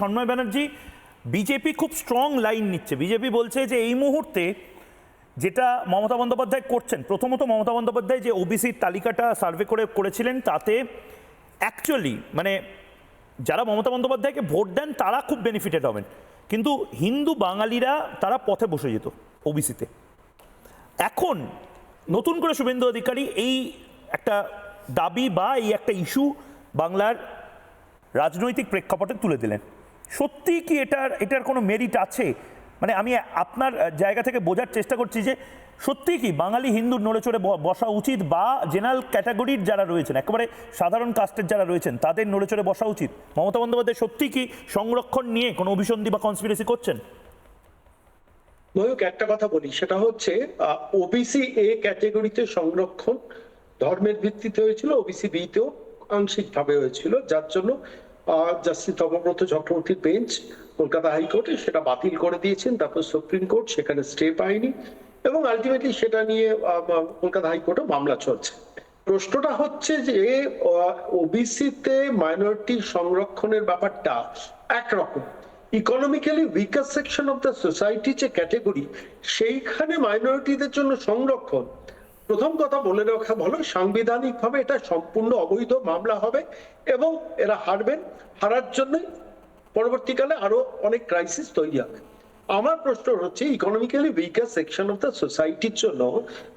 Sanmoy Banerjee, BJP খুব strong line নিচ্ছে। BJP বলছে যে এই মুহূর্তে যেটা মমতা বন্দ্যোপাধ্যায় করছেন, প্রথমত মমতা বন্দ্যোপাধ্যায় যে ওবিসির তালিকাটা সার্ভে করে করেছিলেন, তাতে অ্যাকচুয়ালি মানে যারা মমতা বন্দ্যোপাধ্যায়কে ভোট দেন, তারা খুব বেনিফিটেড হবেন। কিন্তু হিন্দু বাঙালিরা, তারা পথে বসে যেত ওবিসিতে এখন নতুন করে শুভেন্দু অধিকারী এই একটা দাবি বা এই একটা ইস্যু বাংলার রাজনৈতিক প্রেক্ষাপটে তুলে দিলেন। সত্যি কি এটার এটার কোনো মেরিট আছে? মানে আমি আপনার জায়গা থেকে বোঝার চেষ্টা করছি যে সত্যি কি বাঙালি হিন্দুর নড়ে চড়ে বসা উচিত বা জেনারেল ক্যাটাগরির যারা রয়েছেন, একেবারে সাধারণ কাস্টের যারা রয়েছেন, তাদের নড়ে চড়ে বসা উচিত। মমতা বন্দ্যোপাধ্যায় সত্যি কি সংরক্ষণ নিয়ে কোনো অভিসন্ধি বা কনস্পিরেসি করছেন? একটা কথা বলি, সেটা হচ্ছে ওবিসি এ ক্যাটেগরিতে সংরক্ষণ ধর্মের ভিত্তিতে হয়েছিল ওবিসি বি তেও আংশিক ভাবে হয়েছিল, যার জন্য জাস্টিস তপব্রত চক্রবর্তীর বেঞ্চ কলকাতা হাইকোর্টে সেটা বাতিল করে দিয়েছেন, তারপর সুপ্রিম কোর্ট সেখানে স্টে পায়নি এবং আলটিমেটলি সেটা নিয়ে কলকাতা হাইকোর্টে মামলা চলছে। প্রশ্নটা হচ্ছে যে ওবিসিতে মাইনরিটি সংরক্ষণের ব্যাপারটা একরকম। Economically weaker section of the society যে ক্যাটেগরি সেইখানে মাইনরিটিদের জন্য সংরক্ষণ প্রথম কথা বলে রাখা ভালো সাংবিধানিক ভাবে এটা সম্পূর্ণ অবৈধ মামলা হবে এবং এরা হারবেন, হারার জন্যই পরবর্তীকালে আরও অনেক ক্রাইসিস তৈরি হবে। আমার প্রশ্ন হচ্ছে economically weaker section of the সোসাইটির জন্য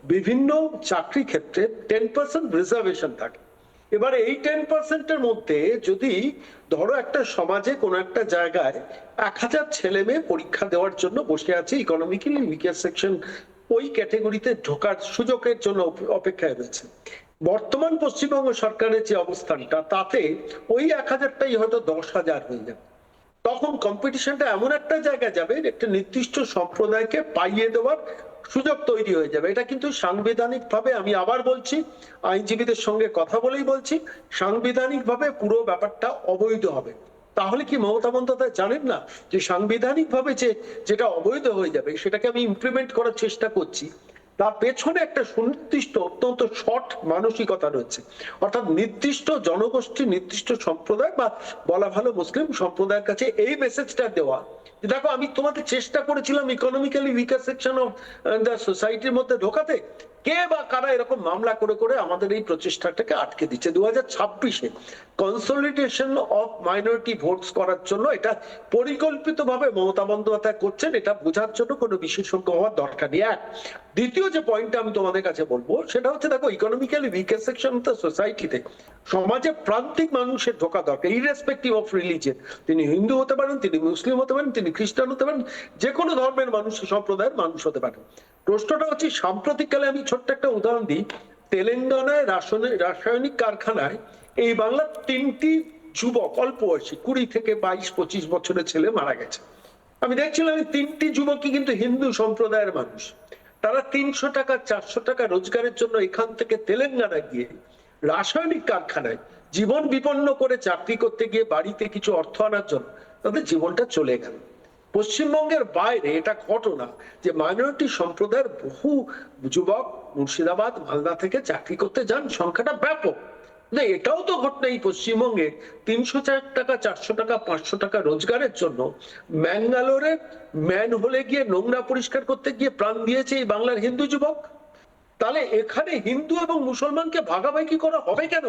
বিভিন্ন চাকরি ক্ষেত্রে টেন পার্সেন্ট রিজার্ভেশন থাকে। এবার এই টেন পার্সেন্টের মধ্যে যদি ধরো একটা সমাজে কোনো একটা জায়গায় এক হাজার ছেলে মেয়ে পরীক্ষা দেওয়ার জন্য বসে আছে ইকোনমিক্যালি উইকার সেকশন ওই ক্যাটেগরিতে ঢোকার সুযোগের জন্য অপেক্ষায় রয়েছে। বর্তমান পশ্চিমবঙ্গ সরকারের যে অবস্থানটা, তাতে ওই এক হাজারটাই হয়তো দশ হাজার হয়ে যাবে। তখন কম্পিটিশনটা এমন একটা জায়গায় যাবে, একটা নির্দিষ্ট সম্প্রদায়কে পাইয়ে দেওয়ার সুযোগ তৈরি হয়ে যাবে। এটা কিন্তু সাংবিধানিক ভাবে আমি আবার বলছি, আইনজীবীদের সঙ্গে কথা বলেই বলছি সাংবিধানিক ভাবে পুরো ব্যাপারটা অবৈধ হবে। তাহলে কি মমতা বন্দ্যোপাধ্যায় জানেন না যে সাংবিধানিক ভাবে যে যেটা অবৈধ হয়ে যাবে সেটাকে আমি ইমপ্লিমেন্ট করার চেষ্টা করছি? তার পেছনে একটা সুনির্দিষ্ট, অত্যন্ত শর্ট মানসিকতা রয়েছে। অর্থাৎ নির্দিষ্ট জনগোষ্ঠী, নির্দিষ্ট সম্প্রদায় বা বলা ভালো মুসলিম সম্প্রদায়ের কাছে এই মেসেজটা দেওয়া। যে দেখো, আমি তোমাদের চেষ্টা করেছিলাম economically weaker section of the সোসাইটির মধ্যে ঢোকাতে কে বা কারা এরকম মামলা করে করে আমাদের এই প্রচেষ্টাটাকে আটকে দিচ্ছে? দু হাজার ছাব্বিশে কনসলিডেশন অফ মাইনরিটি ভোটস করার জন্য এটা পরিকল্পিতভাবে মমতা বন্দ্যোপাধ্যায় করছেন, এটা বোঝার জন্য কোনো বিশেষজ্ঞ হওয়ার দরকার নেই। এক, দ্বিতীয় যে পয়েন্টটা আমি তোমাদের কাছে বলব, সেটা হচ্ছে দেখো economically weaker section of the সোসাইটিতে সমাজে প্রান্তিক মানুষের ঢোকা দরকার ইরেসপেক্টিভ অফ রিলিজিয়ন তিনি হিন্দু হতে পারেন, তিনি মুসলিম হতে পারেন, তিনি খ্রিস্টান হতে পারেন যে কোনো ধর্মের মানুষ, সম্প্রদায়ের মানুষ হতে পারেন। প্রশ্নটা হচ্ছে, সাম্প্রতিককালে আমি ছোট্ট একটা উদাহরণ দিই। তেলেঙ্গানায় রাসায়নিক রাসায়নিক কারখানায় এই বাংলার তিনটি যুবক, অল্প বয়সী, কুড়ি থেকে বাইশ, পঁচিশ বছরের ছেলে মারা গেছে। আমি দেখছিলাম তিনটি যুবকই কিন্তু হিন্দু সম্প্রদায়ের মানুষ। তারা তিনশো টাকা, চারশো টাকা রোজগারের জন্য এখান থেকে তেলেঙ্গানা গিয়ে রাসায়নিক কারখানায় জীবন বিপন্ন করে চাকরি করতে গিয়ে বাড়িতে কিছু অর্থ আনার জন্য তাদের জীবনটা চলে গেল। পশ্চিমবঙ্গের বাইরে এটা ঘটনা যে মাইনরিটি সম্প্রদায়ের বহু যুবক মুর্শিদাবাদ, মালদা থেকে চাকরি করতে যান, সংখ্যাটা ব্যাপক। না, এটাও তো ঘটনা এই পশ্চিমবঙ্গে। তিনশো চার টাকা, চারশো টাকা, পাঁচশো টাকা রোজগারের জন্য ম্যাঙ্গালোরে ম্যান হলে গিয়ে নোংরা পরিষ্কার করতে গিয়ে প্রাণ দিয়েছে এই বাংলার হিন্দু যুবক। তাহলে এখানে হিন্দু এবং মুসলমানকে ভাগাভাগি করা হবে কেন?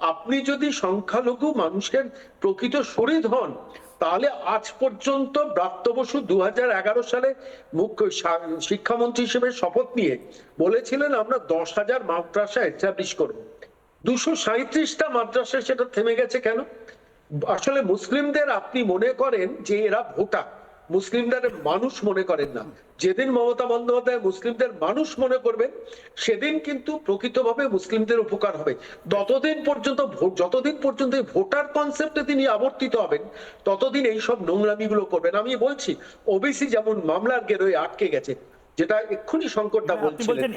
আপনি যদি সংখ্যালঘু মানুষের প্রকৃত শরীর হন তাহলে আজ পর্যন্ত ব্রাত্য বসু দু সালে মুখ্য শিক্ষামন্ত্রী হিসেবে শপথ নিয়ে বলেছিলেন, আমরা দশ হাজার মাদ্রাসা এস্টাবলিশ করব। দুশো সাঁত্রিশটা মাদ্রাসা সেটা থেমে গেছে কেন? আসলে মুসলিমদের আপনি মনে করেন যে এরা ভোটার। মুসলিমদের মানুষ মনে করেন না। যেদিন মমতা বন্দ্যোপাধ্যায় মুসলিমদের মানুষ মনে করবেন সেদিন কিন্তু প্রকৃতভাবে মুসলিমদের উপকার হবে। ততদিন পর্যন্ত যতদিন পর্যন্ত এই ভোটার কনসেপ্টে তিনি আবর্তিত হবেন ততদিন এইসব নোংরামিগুলো করবেন। আমি বলছি ওবিসি যেমন মামলার গেরোয় আটকে গেছে যেটা এক্ষুনি সংকটটা মানে বলছিলেন।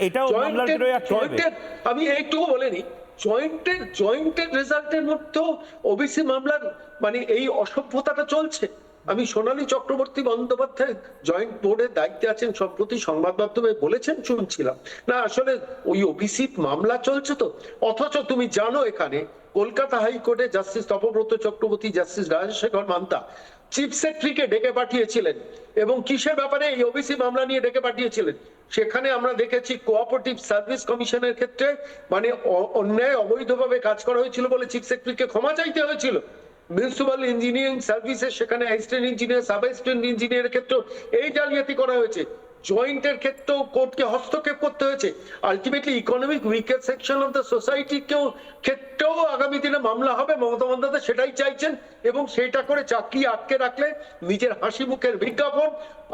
আমি এইটুকু বলেনি জয়েন্টের জয়েন্টের রেজাল্টের মধ্যেও ওবিসি মামলার মানে এই অসভ্যতাটা চলছে। আমি সোনালী চক্রবর্তী বন্দ্যোপাধ্যায় জয়েন্ট বোর্ডের দায়িত্বে আছেন সম্প্রতি সংবাদ মাধ্যমে বলেছেন, শুনছিলাম। না, আসলে ওই ওবিসি মামলা চলছে তো। অথচ তুমি জানো এখানে কলকাতা হাইকোর্টে justice Tapabrata Chakraborty justice Rajasekhar Mantha chief সেক্রেটারিকে ডেকে পাঠিয়েছিলেন এবং কিসের ব্যাপারে এই ওবিসি মামলা নিয়ে ডেকে পাঠিয়েছিলেন? সেখানে আমরা দেখেছি কোঅপারেটিভ সার্ভিস কমিশনের ক্ষেত্রে মানে অন্যায় অবৈধভাবে কাজ করা হয়েছিল বলে চিফ সেক্রেটারিকে ক্ষমা চাইতে হয়েছিল। মিউনিসিপাল ইঞ্জিনিয়ারিং সার্ভিসেস সেখানে অ্যাসিস্ট্যান্ট ইঞ্জিনিয়ার সাব অ্যাসিস্ট্যান্ট ইঞ্জিনিয়ারের ক্ষেত্রেও এই জালিয়াতি করা হয়েছে। জয়েন্টের ক্ষেত্রেও কোর্টকে হস্তক্ষেপ করতে হয়েছে। Ultimately economic weaker section of the সোসাইটিকেও ক্ষেত্রেও আগামী দিনে মামলা হবে। মমতা বন্দ্যোপাধ্যায় সেটাই চাইছেন এবং সেটা করে চাকরি আটকে রাখলে নিজের হাসি মুখের বিজ্ঞাপন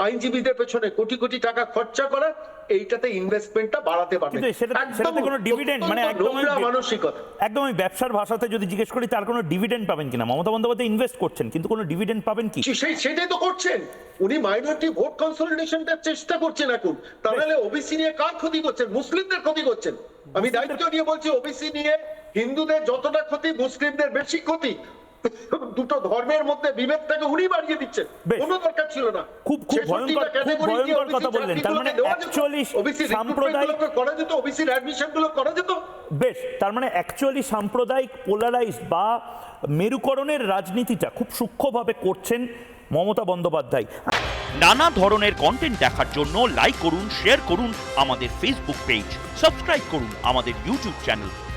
আইনজীবীদের পেছনে কোটি কোটি টাকা খরচা করা এইটাতে ইনভেস্টমেন্টটা বাড়াতে পারবে। কিন্তু সেটা সেটাতে কোনো ডিভিডেন্ড মানে একদম মানসিকতা। একদম ওই ব্যবসার ভাষাতে যদি জিজ্ঞেস করি তার কোনো ডিভিডেন্ড পাবেন কিনা? মমতা বন্দ্যোপাধ্যায় ইনভেস্ট করছেন কিন্তু কোনো ডিভিডেন্ড পাবেন কি? সেই সেটাই তো করছেন। উনি মাইনরিটি ভোট কনসলিডেশনটার চেষ্টা করছেন এখন। তাহলে ওবিসি নিয়ে কার ক্ষতি করছেন? মুসলিমদের ক্ষতি করছেন। আমি দায়িত্ব নিয়ে বলছি ওবিসি নিয়ে হিন্দুদের যতটা ক্ষতি মুসলিমদের বেশি ক্ষতি দুটো ধর্মের মধ্যে বিভেদটাকে উনি বাড়িয়ে দিচ্ছেন। কোনো দরকার ছিল না। খুব- খুব 66টা ভয়ঙ্কর- খুব ভয়ঙ্কর কথা বললেন। তার মানে সাম্প্রদায়িক- করা যেত ওবিসির অ্যাডমিশনগুলো করা যেত। বেশ। তার মানে অ্যাকচুয়ালি সাম্প্রদায়িক পোলারাইজ বা মেরুকরণের রাজনীতিটা খুব সূক্ষ্মভাবে করছেন মমতা বন্দ্যোপাধ্যায়। নানা ধরনের কন্টেন্ট দেখার জন্য লাইক করুন শেয়ার করুন আমাদের ফেসবুক পেজ সাবস্ক্রাইব করুন আমাদের ইউটিউব চ্যানেল